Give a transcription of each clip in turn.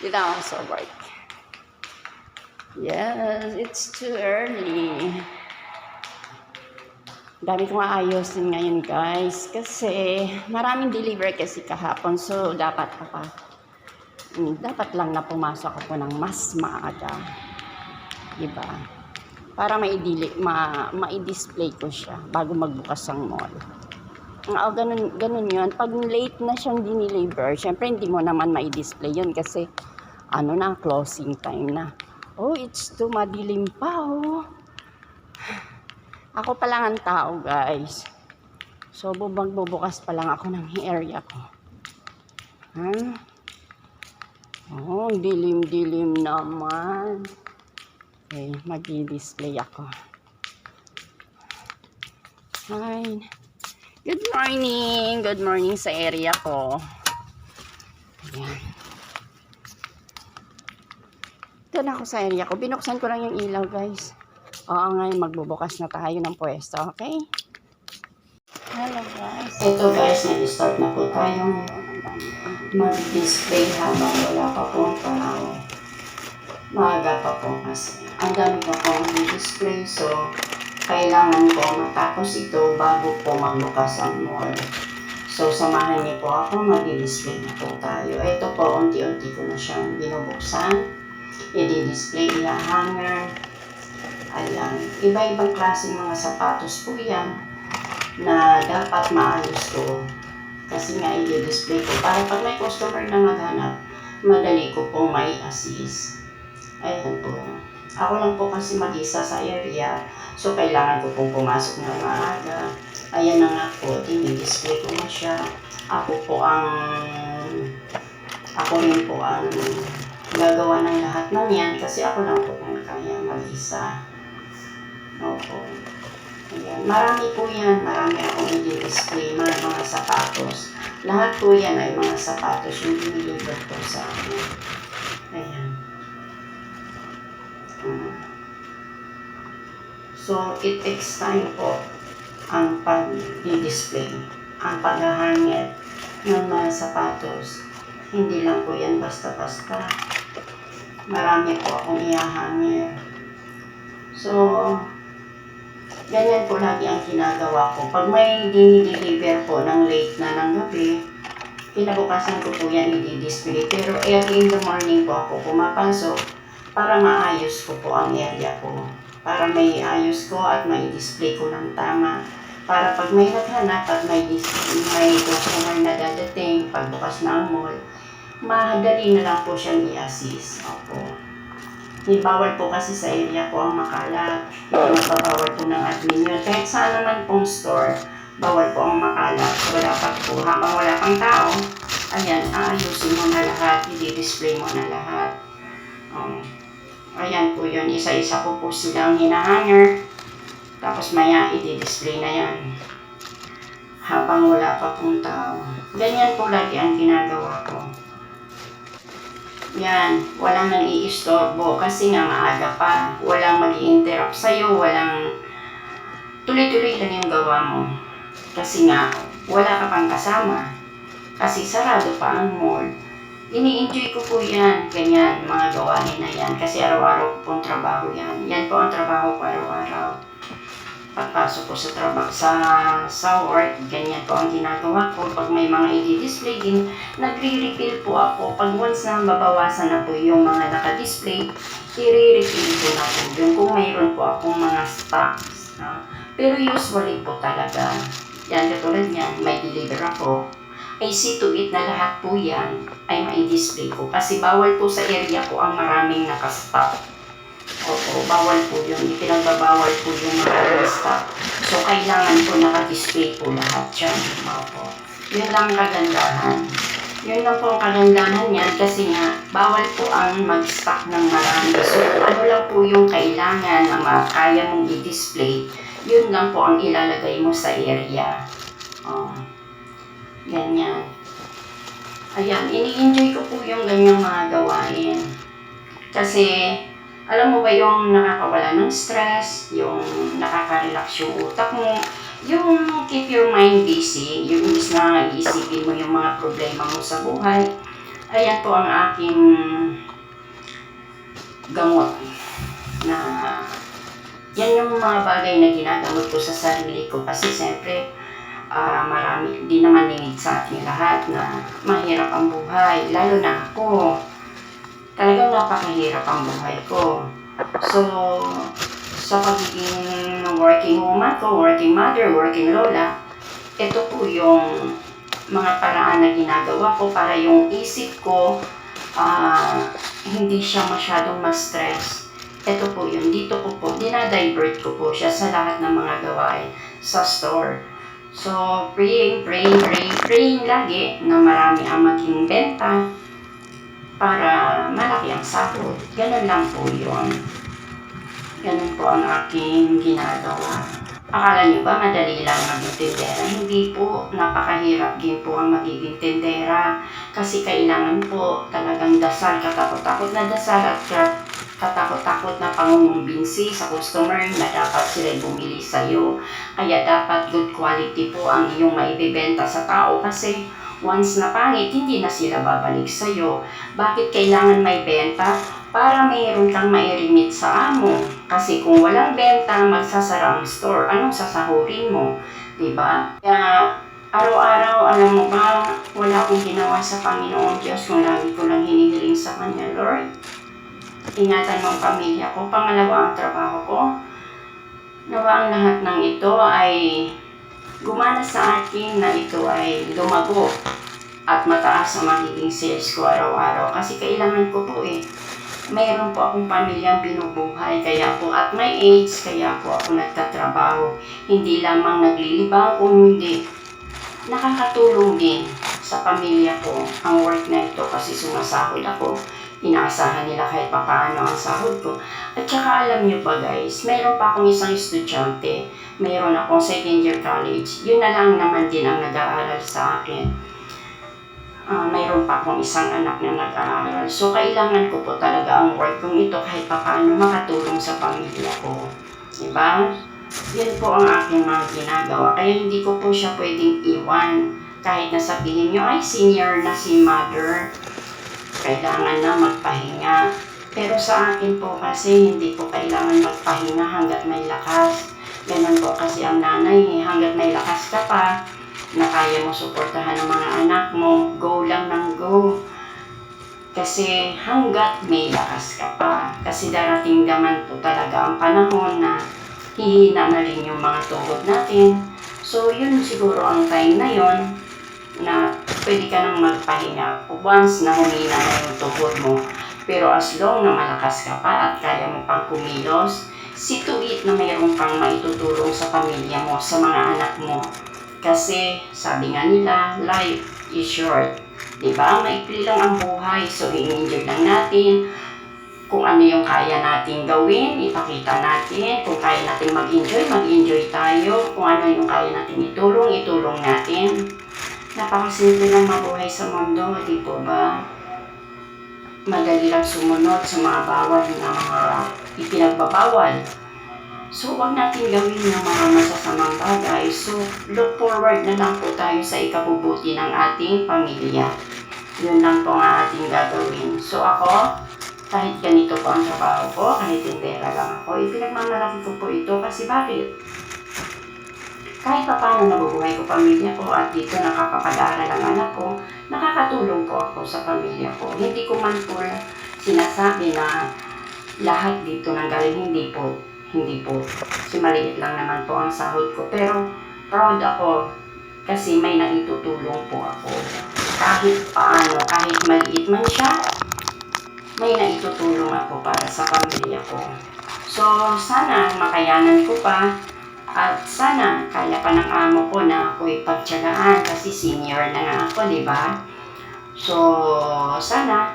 Dito ako sa work. Yes, it's too early. Dami kong aayusin ngayon guys kasi maraming deliver kasi kahapon so dapat pa mm, dapat lang na pumasok ako ng mas maaga. Diba? Para ma-display ma, ma-display ko siya bago magbukas ang mall. Oo, ganun, ganun yun. Pag late na siyang dineliver, syempre hindi mo naman ma-display yun kasi ano na, closing time na. Oh, it's too madilim pa, oh. Ako pa lang ang tao, guys. So, bubag bubukas pa lang ako ng area ko. Ha? Oh, ang dilim-dilim naman. Okay, mag-display ako. Fine. Good morning! Good morning sa area ko. Ayan. Ito ako sa area ko. Binuksan ko lang yung ilaw, guys. Oo, ngayon magbubukas na tayo ng pwesto, okay? Hello, guys. Ito, guys, nag-start na po tayong mag-display habang wala pa po tao. Maaga pa po kasi. Ang dami pa po display so kailangan ko matapos ito bago po magbukas ang mall. So, samahan niyo po ako, mag-display na po tayo. Ito po, unti-unti ko na siyang binubuksan. I-display, i-hanger. Ayan. Iba-ibang klase mga sapatos po yan na dapat maayos ko. Kasi nga, i-display ko. Para pag may customer na maghanap, madali ko pong may assist. Ayan po. Ako lang po kasi mag-isa sa area. So, kailangan ko pong pumasok ng maaga. Ayan na nga po, dinidisplay ko na siya. Ako po ang, ako rin po ang gagawa ng lahat ng yan kasi ako lang po ang kaya mag-isa. Opo. Ayan. Marami po yan. Marami akong i-display. Mga, mga sapatos. Lahat po yan ay mga sapatos yung diniliver ko sa akin. So, it takes time po ang pag-display, ang paghahangit ng mga sapatos. Hindi lang po yan basta-basta. Marami po akong ihahangit. So, ganyan po lagi ang ginagawa ko. Pag may dinideliver po ng late na ng gabi, kinabukasan ko po yan i-display. Pero early in the morning po ako pumapasok para maayos ko po ang area ko. Para may ayos ko at may display ko ng tama. Para pag may naghanap at may, dis- may customer na dadating, pagbukas ang mall, madali na lang po siyang i-assist. Opo. Hindi bawal po kasi sa area ko ang makalat. Nagbabawal po ng admin yun. Kahit saan naman pong store, bawal po ang makalat. Wala pa po. Habang wala pang tao, ayan, aayusin mo na lahat, i-display mo na lahat. Um, ayan po yun. Isa-isa ko po silang hinahanger. Tapos maya, i-display na yan. Habang wala pa pong tao. Ganyan po lagi ang ginagawa ko. Yan, walang nang iistorbo kasi nga maaga pa. Walang mag interrupt sa'yo, walang tuloy-tuloy lang yung gawa mo. Kasi nga, wala ka pang kasama. Kasi sarado pa ang mall. Ini-enjoy ko po yan, ganyan, mga gawain na yan. Kasi araw-araw ko pong trabaho yan. Yan po ang trabaho ko araw-araw. Pagpasok ko sa trabaho sa, sa work, ganyan po ang ginagawa ko. Pag may mga i-display din, nagre-refill po ako. Pag once na mabawasan na po yung mga naka-display, i-refill ko na po yung kung mayroon po akong mga stocks. no? Pero usually po talaga, yan katulad niyan, may deliver ako. Ay to it na lahat po yan ay mai-display ko. Kasi bawal po sa area ko ang maraming nakastock. Opo, bawal po yun. Ipinagbabawal po yung mga stock. So, kailangan po naka-display po lahat yan. Opo. Yun lang kagandahan. Yun lang po ang kagandahan niyan kasi nga, bawal po ang mag-stock ng marami. So, ano lang po yung kailangan na kaya mong i-display, yun lang po ang ilalagay mo sa area. Oh. Ganyan. Ayan, ini-enjoy ko po yung ganyang mga gawain. Kasi, alam mo ba yung nakakawala ng stress, yung nakaka-relax yung utak mo, yung keep your mind busy, yung imbis na iisipin mo yung mga problema mo sa buhay, Ayan po ang aking gamot na yan yung mga bagay na ginagamot ko sa sarili ko kasi siyempre ah, marami di naman ningid sa ating lahat na mahirap ang buhay lalo na ako talagang napakahirap ang buhay ko so sa pagiging working woman ko, working mother, working lola, ito po yung mga paraan na ginagawa ko para yung isip ko ah, hindi siya masyadong ma-stress. Ito po yun, dito ko po, dinadivert ko po siya sa lahat ng mga gawain sa store. So, praying, praying, praying, praying lagi na marami ang maging benta para malaki ang sahod. Ganun lang po yun. Ganun po ang aking ginagawa. Akala niyo ba madali lang maging tindera? Hindi po. Napakahirap din po ang magiging tindera. Kasi kailangan po talagang dasal, katakot-takot na dasal at katakot-takot na pangungumbinsi sa customer na dapat sila bumili sa'yo. Kaya dapat good quality po ang iyong maibibenta sa tao kasi once na pangit, hindi na sila babalik sa'yo. Bakit kailangan may benta? Para mayroon kang mairimit sa amo. Kasi kung walang benta, magsasara ang store. Anong sasahurin mo? 'Di ba? Kaya araw-araw, alam mo ba, wala akong ginawa sa Panginoon Diyos lagi ko lang hinihiling sa Kanya, Lord. Ingatan mo ang pamilya ko. Pangalawa ang trabaho ko. Nawa ang lahat ng ito ay gumana sa akin na ito ay lumago at mataas ang magiging sales ko araw-araw kasi kailangan ko po eh. Mayroon po akong pamilyang binubuhay kaya po at my age kaya po ako nagtatrabaho. Hindi lamang naglilibang kung hindi nakakatulong din sa pamilya ko ang work na ito kasi sumasahod ako. Inaasahan nila kahit papaano ang sahod ko. At saka alam niyo pa guys, mayroon pa akong isang estudyante. Mayroon akong second year college. Yun na lang naman din ang nag-aaral sa akin. Ah, mayroon pa akong isang anak na nag-aaral. So, kailangan ko po talaga ang work kong ito kahit papaano makatulong sa pamilya ko. Diba? Yan po ang aking mga ginagawa. Kaya hindi ko po siya pwedeng iwan. Kahit na sabihin nyo, ay senior na si mother. Kailangan na magpahinga. Pero sa akin po kasi hindi po kailangan magpahinga hanggat may lakas. Ganun po kasi ang nanay, eh, hanggat may lakas ka pa, na kaya mo suportahan ng mga anak mo, go lang ng go. Kasi hanggat may lakas ka pa. Kasi darating naman po talaga ang panahon na hihina na rin yung mga tuhod natin. So, yun siguro ang time na yon na pwede ka nang magpahinga once na humina na yung tuhod mo. Pero as long na malakas ka pa at kaya mo pang kumilos, see to it na mayroon pang maitutulong sa pamilya mo, sa mga anak mo. Kasi sabi nga nila, life is short. Diba? Maikli lang ang buhay. So, i-enjoy lang natin kung ano yung kaya nating gawin, ipakita natin. Kung kaya natin mag-enjoy, mag-enjoy tayo. Kung ano yung kaya natin itulong, itulong natin. Napakasimple lang mabuhay sa mundo, di po ba? Madali lang sumunod sa mga bawal na mga ipinagbabawal. So, huwag natin gawin yung mga masasamang bagay. So, look forward na lang po tayo sa ikabubuti ng ating pamilya. Yun lang po ang ating gagawin. So, ako, kahit ganito po ang trabaho ko, kahit tindera lang ako, ipinagmamalaki ko po ito kasi bakit? Kahit pa paano nabubuhay ko pamilya ko at dito nakakapag-aaral ang anak ko, nakakatulong po ako sa pamilya ko. Hindi ko man po sinasabi na lahat dito nanggaling hindi po. Hindi po. Kasi maliit lang naman po ang sahod ko. Pero proud ako kasi may naitutulong po ako. Kahit paano, kahit maliit man siya, may naitutulong ako para sa pamilya ko. So, sana makayanan ko pa at sana kaya pa ng amo ko na ako ipagtyagaan kasi senior na nga ako, di ba? So, sana,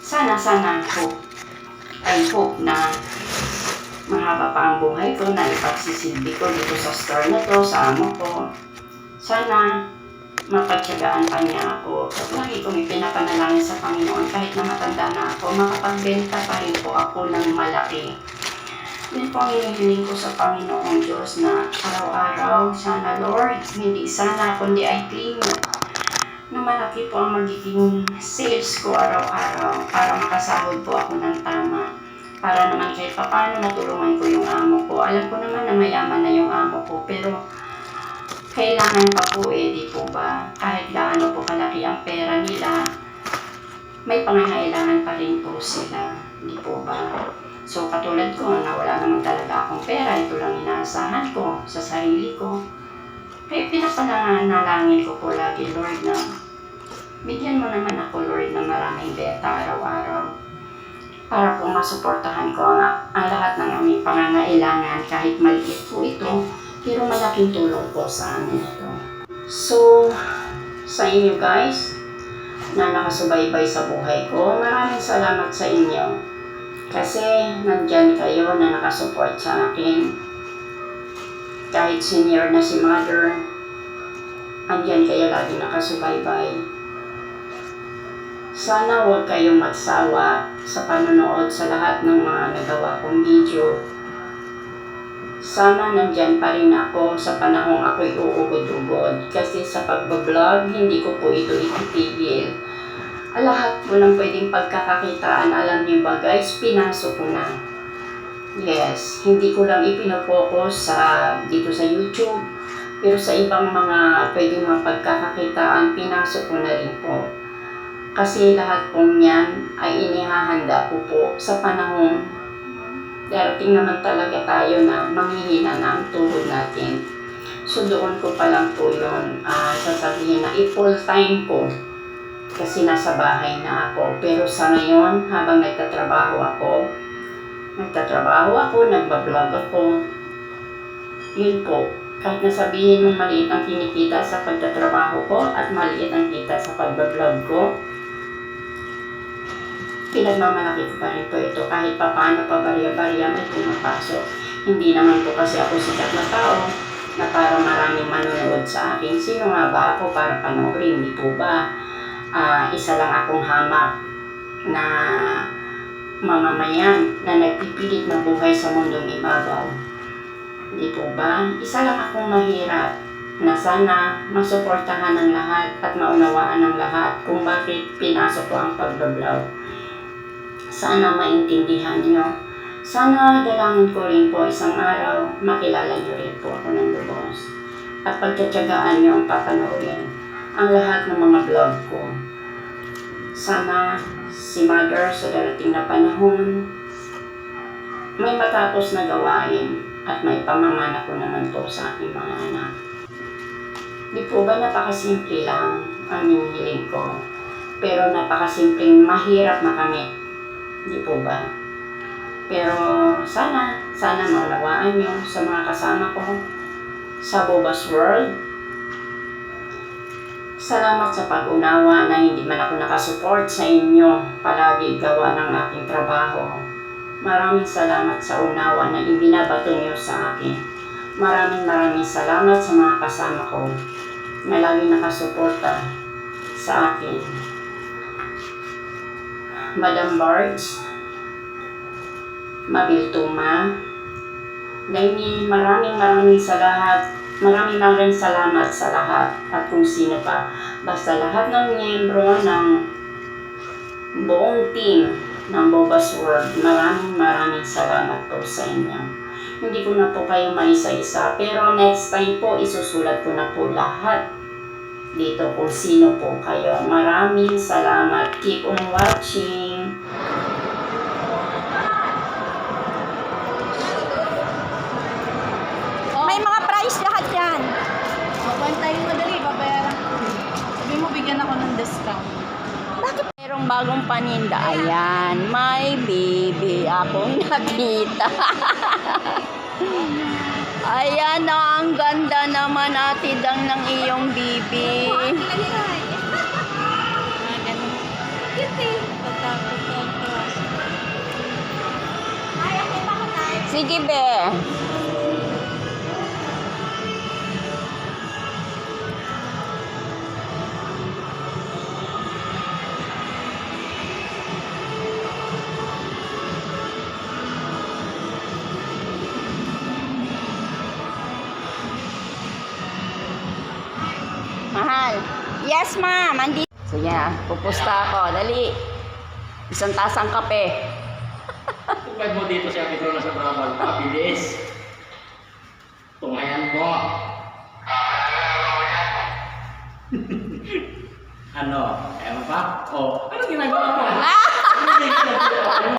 sana, sana, hope, I hope na mahaba pa ang buhay ko na ipagsisilbi ko dito sa store na to, sa amo ko. Sana mapagtyagaan pa niya ako. At lagi kong ipinapanalangin sa Panginoon kahit na matanda na ako, makapagbenta pa rin po ako ng malaki. Yun po ang hinihiling ko sa Panginoong Diyos na araw-araw, sana Lord, hindi sana kundi I claim na malaki po ang magiging sales ko araw-araw para makasahod po ako ng tama. Para naman kahit paano matulungan ko yung amo ko. Alam ko naman na mayaman na yung amo ko pero kailangan pa po eh, di po ba? Kahit gaano po kalaki ang pera nila, may pangangailangan pa rin po sila. Di po ba? So katulad ko na wala naman talaga akong pera, ito lang inaasahan ko sa sarili ko. Kaya pinapanalangin ko po lagi, Lord, na bigyan mo naman ako, Lord, ng maraming beta araw-araw para po masuportahan ko ang, ang lahat ng aming pangangailangan kahit maliit po ito, pero malaking tulong po sa amin ito. So, sa inyo guys, na nakasubaybay sa buhay ko, maraming salamat sa inyo. Kasi nandyan kayo na nakasupport sa akin. Kahit senior na si mother, andyan kayo lagi nakasubaybay. Sana huwag kayong magsawa sa panonood sa lahat ng mga nagawa kong video. Sana nandyan pa rin ako sa panahong ako'y uugod-ugod kasi sa pagbablog, hindi ko po ito itipigil. Lahat po ng pwedeng pagkakakitaan, alam niyo ba guys, pinasok ko na. Yes, hindi ko lang ipinopokus sa, dito sa YouTube, pero sa ibang mga pwedeng mga pagkakakitaan, pinasok ko na rin po. Kasi lahat po niyan ay inihahanda ko po sa panahong darating naman talaga tayo na manghihina na ang tuhod natin. So doon ko pa lang po yun ah, sasabihin na i-full time ko kasi nasa bahay na ako. Pero sa ngayon, habang nagtatrabaho ako, nagtatrabaho ako, nagbablog ako, yun po. Kahit nasabihin mong maliit ang kinikita sa pagtatrabaho ko at maliit ang kita sa pagbablog ko, pinagmamalaki ko pa rin po ito kahit pa paano pa barya-barya may pumapasok. Hindi naman po kasi ako sikat na tao na para maraming manonood sa akin. Sino nga ba ako para panoorin? Hindi po ba? Ah, isa lang akong hamak na mamamayan na nagpipilit na buhay sa mundong ibabaw. Hindi po ba? Isa lang akong mahirap na sana masuportahan ng lahat at maunawaan ng lahat kung bakit pinasok ko ang pagbablog. Sana maintindihan nyo. Sana dalangin ko rin po isang araw makilala nyo rin po ako ng lubos. At pagtsatsagaan nyo ang papanoorin ang lahat ng mga vlog ko. Sana si Mother sa darating na panahon may matapos na gawain at may pamamana ko naman po sa aking mga anak. Di po ba napakasimple lang ang hinihiling ko? Pero napakasimpleng mahirap makamit. Di po ba? Pero sana, sana maunawaan nyo sa mga kasama ko sa Bobas World. Salamat sa pag-unawa na hindi man ako nakasupport sa inyo palagi gawa ng aking trabaho. Maraming salamat sa unawa na ibinabato niyo sa akin. Maraming maraming salamat sa mga kasama ko na lagi nakasuporta sa akin. Madam Barge, Mabil Tuma, Lainey, maraming maraming sa lahat. Maraming maraming salamat sa lahat at kung sino pa. Basta lahat ng miyembro ng buong team ng Bobas World, maraming maraming salamat po sa inyo. Hindi ko na po kayo maisa-isa, pero next time po isusulat ko na po lahat dito kung sino po kayo. Maraming salamat. Keep on watching. May mga price lahat yan. Mabantayin mo dali, babayaran ko. Sabi mo, bigyan ako ng discount. Bagong paninda? Ayan, may baby akong nakita. Ayan, oh, ang ganda naman atidang ng iyong ko. Sige, be. Yes, ma'am. Andi. Sige, ah, pupusta ako. Dali. Isang tasang kape. Tukay mo dito si Ate Flor na sa Brabal. Mabilis. Tungayan mo. ano? Mo pa? Oh, ano ginagawa mo? Ano ginagawa mo?